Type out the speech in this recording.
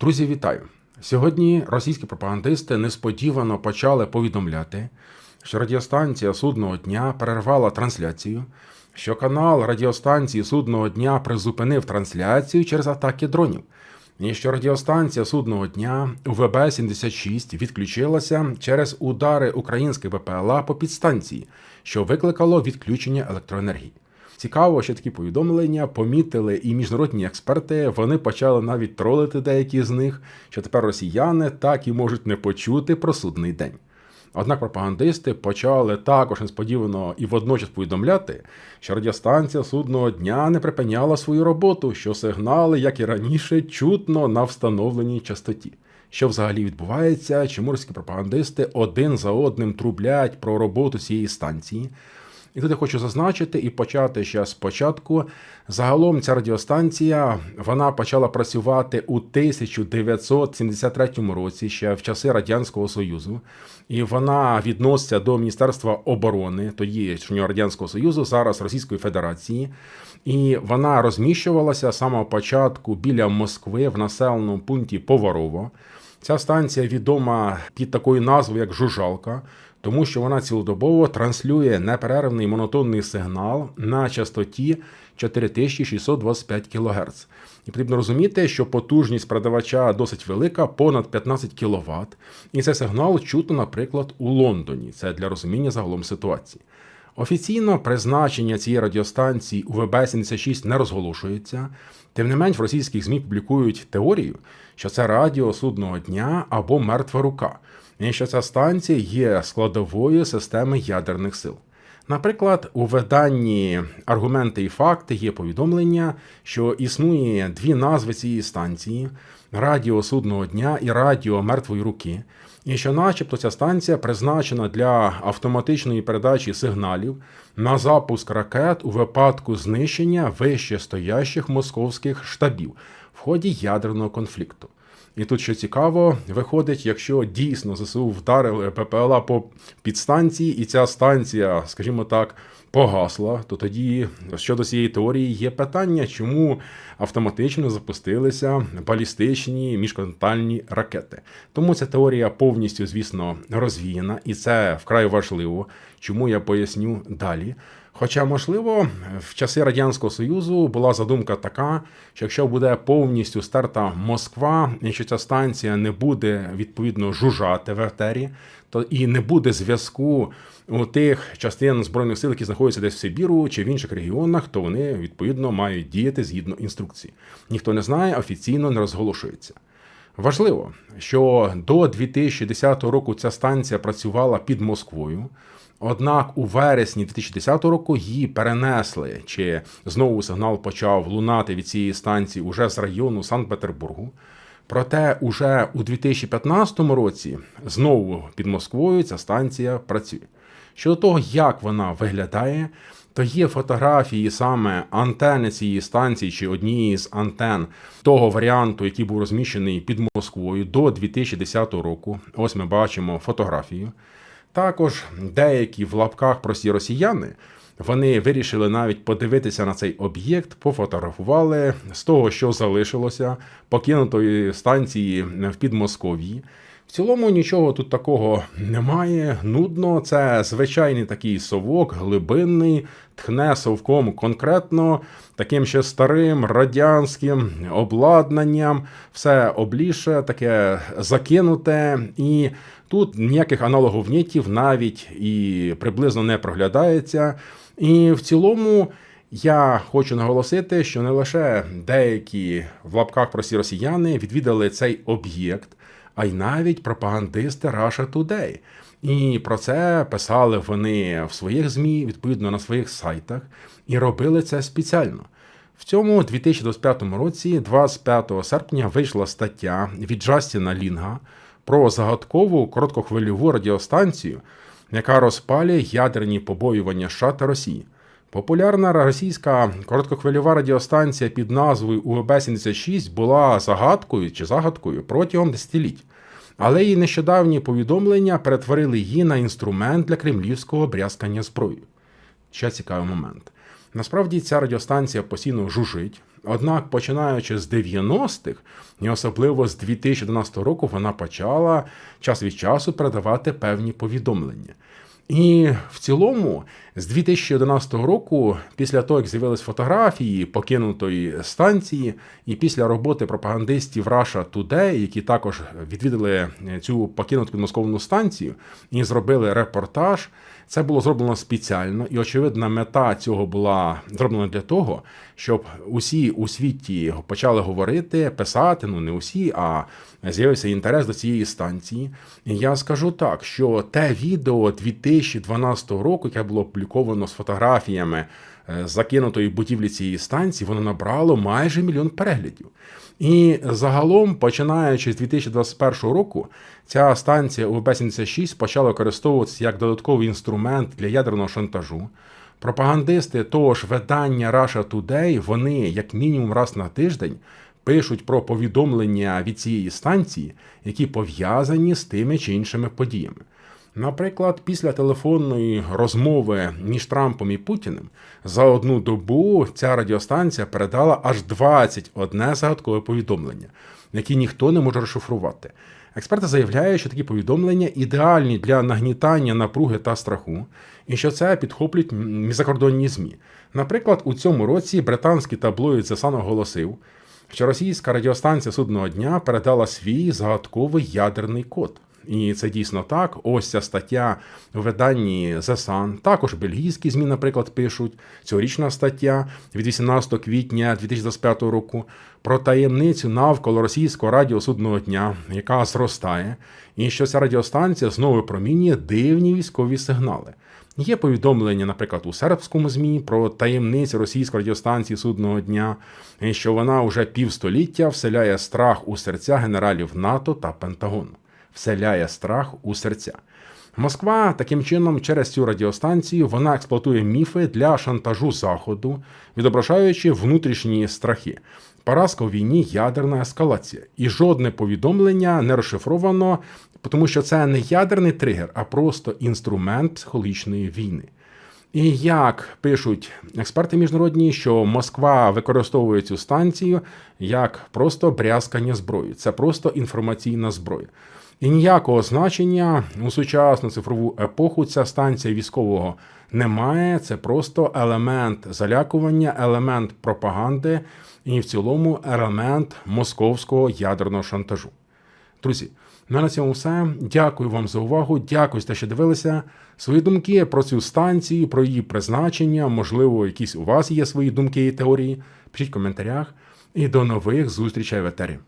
Друзі, вітаю! Сьогодні російські пропагандисти несподівано почали повідомляти, що радіостанція судного дня перервала трансляцію, що канал радіостанції судного дня призупинив трансляцію через атаки дронів, і що радіостанція судного дня УВБ-76 відключилася через удари українських БПЛА по підстанції, що викликало відключення електроенергії. Цікаво, що такі повідомлення помітили і міжнародні експерти. Вони почали навіть тролити деякі з них, що тепер росіяни так і можуть не почути про судний день. Однак пропагандисти почали також несподівано і водночас повідомляти, що радіостанція судного дня не припиняла свою роботу, що сигнали, як і раніше, чутно на встановленій частоті. Що взагалі відбувається, чому російські пропагандисти один за одним трублять про роботу цієї станції? І тут я хочу зазначити і почати ще спочатку. Загалом ця радіостанція вона почала працювати у 1973 році, ще в часи Радянського Союзу, і вона відноситься до Міністерства оборони тоді Радянського Союзу, зараз Російської Федерації. І вона розміщувалася з самого початку біля Москви в населеному пункті Поварово. Ця станція відома під такою назвою, як Жужалка, тому що вона цілодобово транслює неперервний монотонний сигнал на частоті 4625 кГц. І потрібно розуміти, що потужність продавача досить велика, понад 15 кВт. І цей сигнал чутно, наприклад, у Лондоні. Це для розуміння загалом ситуації. Офіційно призначення цієї радіостанції УВБ-76 не розголошується. Тим не менш, в російських ЗМІ публікують теорію, що це радіо судного дня або мертва рука, і що ця станція є складовою системи ядерних сил. Наприклад, у виданні аргументи і факти є повідомлення, що існує дві назви цієї станції радіо судного дня і радіо мертвої руки, і що, начебто, ця станція призначена для автоматичної передачі сигналів на запуск ракет у випадку знищення вище стоящих московських штабів в ході ядерного конфлікту. І тут що цікаво, виходить, якщо дійсно ЗСУ вдарили ППЛА по підстанції, і ця станція, скажімо так, погасла, то тоді щодо цієї теорії є питання, чому автоматично запустилися балістичні міжконтинентальні ракети. Тому ця теорія повністю, звісно, розвіяна, і це вкрай важливо, чому я поясню далі. Хоча, можливо, в часи Радянського Союзу була задумка така, що якщо буде повністю стерта Москва, і що ця станція не буде відповідно жужжати в етері, то і не буде зв'язку у тих частин збройних сил, які знаходяться десь в Сибіру чи в інших регіонах, то вони відповідно мають діяти згідно інструкції. Ніхто не знає, офіційно не розголошується. Важливо, що до 2010 року ця станція працювала під Москвою. Однак у вересні 2010 року її перенесли, чи знову сигнал почав лунати від цієї станції уже з району Санкт-Петербургу. Проте уже у 2015 році знову під Москвою ця станція працює. Щодо того, як вона виглядає, то є фотографії саме антени цієї станції чи однієї з антен того варіанту, який був розміщений під Москвою до 2010 року. Ось ми бачимо фотографію. Також деякі в лапках прості росіяни вони вирішили навіть подивитися на цей об'єкт, пофотографували з того, що залишилося покинутої станції в Підмосков'ї. В цілому нічого тут такого немає. Нудно, це звичайний такий совок, глибинний, тхне совком конкретно таким ще старим радянським обладнанням, все обліше, таке закинуте, і тут ніяких аналоговнітів навіть і приблизно не проглядається. І в цілому. Я хочу наголосити, що не лише деякі в лапках прості росіяни відвідали цей об'єкт, а й навіть пропагандисти Russia Today. І про це писали вони в своїх ЗМІ, відповідно на своїх сайтах, і робили це спеціально. В цьому 2025 році, 25 серпня, вийшла стаття від Джастіна Лінга про загадкову короткохвильову радіостанцію, яка розпалює ядерні побоювання США та Росії. Популярна російська короткохвильова радіостанція під назвою УВБ-76 була загадкою чи загадкою протягом десятиліть. Але її нещодавні повідомлення перетворили її на інструмент для кремлівського брязкання зброю. Ще цікавий момент. Насправді ця радіостанція постійно жужить. Однак, починаючи з 90-х, і особливо з 2011 року, вона почала час від часу передавати певні повідомлення. І в цілому, з 2011 року, після того, як з'явились фотографії покинутої станції, і після роботи пропагандистів Russia Today, які також відвідали цю покинуту підмосковну станцію і зробили репортаж, це було зроблено спеціально, і очевидна мета цього була зроблена для того, щоб усі у світі почали говорити, писати. Ну не усі, а з'явився інтерес до цієї станції. І я скажу так, що те відео 2012 року, яке було опубліковано з фотографіями е, закинутої будівлі цієї станції, воно набрало майже мільйон переглядів. І загалом, починаючи з 2021 року, ця станція УВБ-76 почала використовуватися як додатковий інструмент для ядерного шантажу. Пропагандисти того ж видання Russia Today, вони як мінімум раз на тиждень пишуть про повідомлення від цієї станції, які пов'язані з тими чи іншими подіями. Наприклад, після телефонної розмови між Трампом і Путіним за одну добу ця радіостанція передала аж 21 загадкове повідомлення, які ніхто не може розшифрувати. Експерти заявляють, що такі повідомлення ідеальні для нагнітання напруги та страху, і що це підхоплюють міжзакордонні ЗМІ. Наприклад, у цьому році британський таблоїд The Sun оголосив, що російська радіостанція судного дня передала свій загадковий ядерний код. І це дійсно так. Ось ця стаття у виданні The Sun. Також бельгійські ЗМІ, наприклад, пишуть цьогорічна стаття від 18 квітня 2025 року про таємницю навколо російського радіосудного дня, яка зростає, і що ця радіостанція знову промінює дивні військові сигнали. Є повідомлення, наприклад, у сербському ЗМІ про таємницю російської радіостанції судного дня, що вона уже півстоліття вселяє страх у серця генералів НАТО та Пентагону вселяє страх у серця. Москва таким чином через цю радіостанцію вона експлуатує міфи для шантажу Заходу, відображаючи внутрішні страхи. Поразка у війні ядерна ескалація. І жодне повідомлення не розшифровано, тому що це не ядерний тригер, а просто інструмент психологічної війни. І як пишуть експерти міжнародні, що Москва використовує цю станцію як просто брязкання зброї, це просто інформаційна зброя. І ніякого значення у сучасну цифрову епоху ця станція військового немає. Це просто елемент залякування, елемент пропаганди і в цілому елемент московського ядерного шантажу. Друзі, ну на цьому все. Дякую вам за увагу. Дякую, за те, що дивилися. Свої думки про цю станцію, про її призначення. Можливо, якісь у вас є свої думки і теорії. Пишіть в коментарях. І до нових зустрічей в етері.